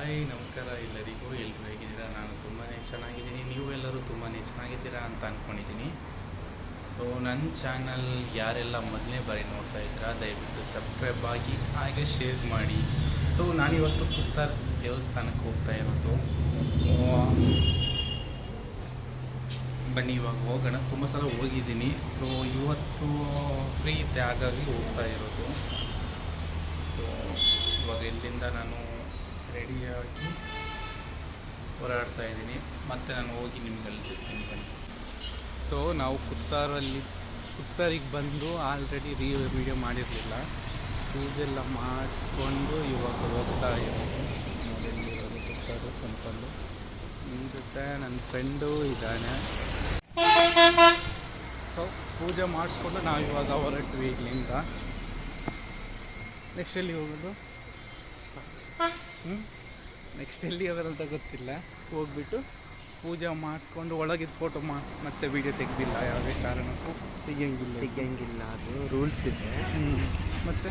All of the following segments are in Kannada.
ಹಾಯ್, ನಮಸ್ಕಾರ ಎಲ್ಲರಿಗೂ. ಎಲ್ಲರೂ ಹೇಗಿದ್ದೀರಾ? ನಾನು ತುಂಬಾ ಚೆನ್ನಾಗಿದ್ದೀನಿ. ನೀವೆಲ್ಲರೂ ತುಂಬಾ ಚೆನ್ನಾಗಿದ್ದೀರಾ ಅಂತ ಅಂದ್ಕೊಂಡಿದ್ದೀನಿ ಸೊ ನನ್ನ ಚಾನಲ್ ಯಾರೆಲ್ಲ ಮೊದಲನೇ ಬಾರಿ ನೋಡ್ತಾ ಇದ್ದೀರಾ, ದಯವಿಟ್ಟು ಸಬ್ಸ್ಕ್ರೈಬ್ ಆಗಿ, ಹಾಗೆ ಶೇರ್ ಮಾಡಿ. ಸೊ ನಾನಿವತ್ತು ಕುತ್ತಾರ್ ದೇವಸ್ಥಾನಕ್ಕೆ ಹೋಗ್ತಾ ಇರೋದು. ಬನ್ನಿ, ಇವಾಗ ಹೋಗೋಣ. ತುಂಬ ಸಲ ಹೋಗಿದ್ದೀನಿ. ಸೊ ಇವತ್ತು ಫ್ರೀ ಇದ್ದೆ, ಹಾಗಾಗಿ ಹೋಗ್ತಾ ಇರೋದು. ಸೊ ಇವಾಗ ಇಲ್ಲಿಂದ ನಾನು ರೆಡಿಯಾಗಿ ಓಡಾಡ್ತಾ ಇದ್ದೀನಿ. ಮತ್ತೆ ನಾನು ಹೋಗಿ ನಿಮ್ಗೆ ಕಲಿಸಿರ್ತೀನಿ ಬನ್ನಿ. ಸೊ ನಾವು ಕುತ್ತಾರಲ್ಲಿ ಕುತ್ತಾರಿಗೆ ಬಂದು ಆಲ್ರೆಡಿ ರೀ ವಿಡಿಯೋ ಮಾಡಿರಲಿಲ್ಲ. ಪೂಜೆ ಎಲ್ಲ ಮಾಡಿಸ್ಕೊಂಡು ಇವಾಗ ಹೋಗ್ತಾ ಇದ್ದೀನಿ ನೋಡಿರೋದು ಪುತ್ತರು ಟೆಂಪಲ್ಲು ನಿಮ್ಮ ಜೊತೆ ನನ್ನ ಫ್ರೆಂಡು ಇದ್ದಾನೆ. ಸೊ ಪೂಜೆ ಮಾಡಿಸ್ಕೊಂಡು ನಾವು ಇವಾಗ ಹೊರಟ್ವಿ ಇಲ್ಲಿಂದ. ನೆಕ್ಸ್ಟ್ ಎಲ್ಲಿ ಹೋಗೋದು? ನೆಕ್ಸ್ಟ್ ಎಲ್ಲಿ ಹೋಗೋದಂತ ಗೊತ್ತಿಲ್ಲ. ಹೋಗ್ಬಿಟ್ಟು ಪೂಜೆ ಮಾಡಿಸ್ಕೊಂಡು ಒಳಗಿದ್ದು ಫೋಟೋ ಮಾ ಮತ್ತೆ ವೀಡಿಯೋ ತೆಗ್ದಿಲ್ಲ ಯಾವುದೇ ಕಾರಣಕ್ಕೂ. ತೆಗಿಯಂಗಿಲ್ಲ. ತೆಗಿಯಂಗಿಲ್ಲ ಅದು ರೂಲ್ಸ್ ಇದೆ. ಮತ್ತೆ?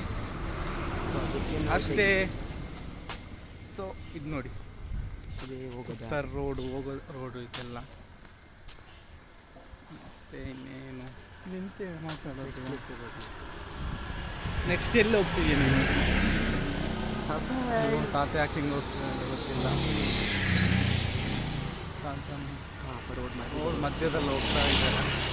ಸೊ ಅದಕ್ಕೆ ಅಷ್ಟೇ. ಸೊ ಇದು ನೋಡಿ. ತೆಗಿ- ಇದೇ ಹೋಗೋದ? ಸರ್ ರೋಡು ಹೋಗೋ ರೋಡು ಇದೆಲ್ಲ ಮತ್ತೆ ಇನ್ನೇನು? ನಿಂತೆ ಮಾತಾಡೋದು. ನೆಕ್ಸ್ಟ್ ಎಲ್ಲಿ ಹೋಗ್ತಿದ್ಯಾ ನೀನು ಸರ್ಪ್ರೈಸ್ ತಾತ ಯಾಕೆ ಹಿಂಗೆ ಹೋಗ್ತಿದ್ದೆ ಅಂತ ಗೊತ್ತಿಲ್ಲ ತಾತ ಹಾಂ ರೋಡ್ ಮಾಡಿ ರೋಡ್ ಮಧ್ಯದಲ್ಲಿ ಹೋಗ್ತಾ ಇದ್ದಾರೆ